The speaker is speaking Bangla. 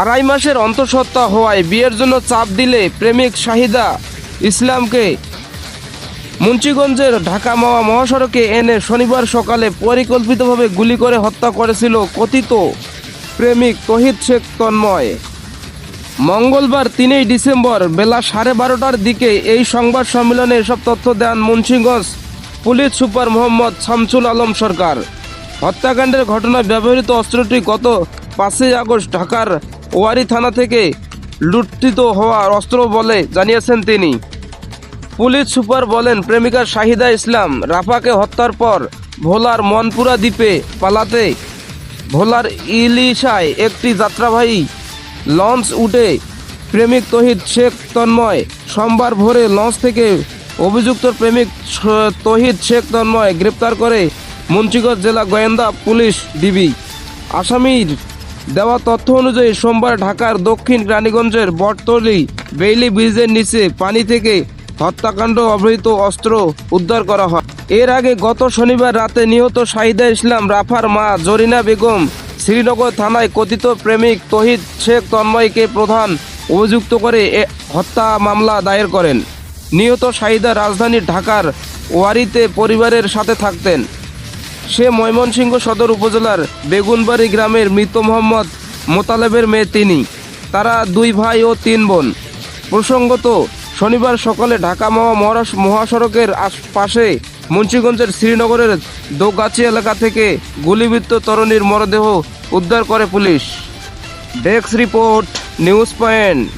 আড়াই মাসের অন্তঃসত্ত্বা হওয়ায় বিয়ের জন্য চাপ দিলে প্রেমিক শাহিদা ইসলামকে মুন্সিগঞ্জের ঢাকা মাওয়া মহাসড়কে এনে শনিবার সকালে পরিকল্পিতভাবে গুলি করে হত্যা করেছিল কথিত প্রেমিক তহিদ শেখ তন্ময়। মঙ্গলবার তিনই ডিসেম্বর বেলা সাড়ে বারোটার দিকে এই সংবাদ সম্মেলনে এসব তথ্য দেন মুন্সিগঞ্জ পুলিশ সুপার মোহাম্মদ শামসুল আলম সরকার। হত্যাকাণ্ডের ঘটনায় ব্যবহৃত অস্ত্রটি গত পাঁচই আগস্ট ঢাকার ওয়ারি থানা থেকে লুণ্ঠিত হওয়া অস্ত্র বলে জানিয়েছেন তিনি। পুলিশ সুপার বলেন, প্রেমিকা শাহিদা ইসলাম রাফাকে হত্যার পর ভোলার মনপুরা দ্বীপে পালাতে ভোলার ইলিশায় একটি যাত্রাবাহী লঞ্চ উঠে প্রেমিক তহিদ শেখ তন্ময় সোমবার ভোরে লঞ্চ থেকে অভিযুক্ত প্রেমিক তহিদ শেখ তন্ময় গ্রেপ্তার করে মুন্সিগঞ্জ জেলা গোয়েন্দা পুলিশ ডিবি। আসামির দেওয়া তথ্য অনুযায়ী সোমবার ঢাকার দক্ষিণ রানীগঞ্জের বটতলি বেইলি ব্রিজের নিচে পানি থেকে হত্যাকাণ্ড অবহিত অস্ত্র উদ্ধার করা হয়। এর আগে গত শনিবার রাতে নিহত শাহিদা ইসলাম, রাফার মা জরিনা বেগম, শ্রীনগর থানায় কথিত প্রেমিক তহিদ শেখ তন্ময়কে প্রধান অভিযুক্ত করে হত্যা মামলা দায়ের করেন। নিহত শাহিদা রাজধানী ঢাকার ওয়ারিতে পরিবারের সাথে থাকতেন। সে ময়মনসিংহ সদর উপজেলার বেগুনবাড়ি গ্রামের মৃত মোহাম্মদ মোতালেবের মেয়ে তিনি। তারা দুই ভাই ও তিন বোন। প্রসঙ্গত, শনিবার সকালে ঢাকা মহারাস- মহাসড়কের আশ- পাশে মুন্সিগঞ্জের শ্রীনগরের দোগাছি এলাকা থেকে গুলিবিদ্ধ তরুণীর মরদেহ উদ্ধার করে police. Desk report, news point.